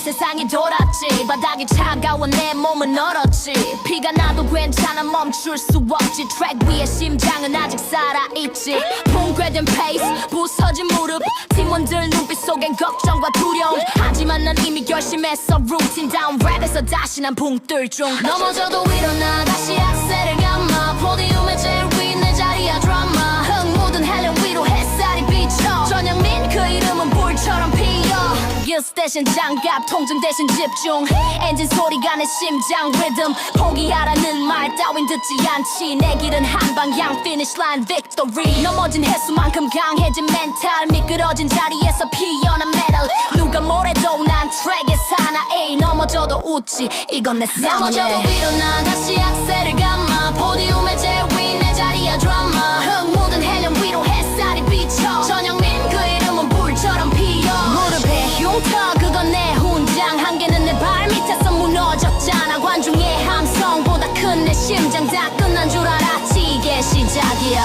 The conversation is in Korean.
세상이 돌았지. 바닥이 차가워 내 몸은 얼었지. 피가 나도 괜찮아 멈출 수 없지. 트랙 위에 심장은 아직 살아있지. 붕괴된 페이스 부서진 무릎. 팀원들 눈빛 속엔 걱정과 두려움. 하지만 난 이미 결심했어 다시 난 중. 넘어져도 일어나. 다시 악셀을 감아. 포디움에 제일 위 내 자리야 드라마 흙 묻은 헬륨 위로 햇살이 비쳐 전영민 그 이름은 불처럼 피어. 기스 대신 장갑 통증 대신 집중. 엔진 소리가 내 심장 리듬 포기하라는 말 따윈 듣지 않지. 내 길은 한 방향 finish line victory. 넘어진 횟수만큼 강해진 멘탈 미끄러진 자리에서 피어난 넘어져도 웃지. 이건 내 삶이야 넘어져도 일어나. 다시 악셀을 감아. 포디움에 제일 위내 자리야 드라마. 흙 묻은 헬륨 위로 햇살이 비쳐. 전영민 그 이름은 불처럼 피어. 무릎에 흉터 그건 내 훈장. 한계는 내 발 밑에서 무너졌잖아. 관중의 함성보다 큰 내 심장. 다 끝난 줄 알았지 이게 시작이야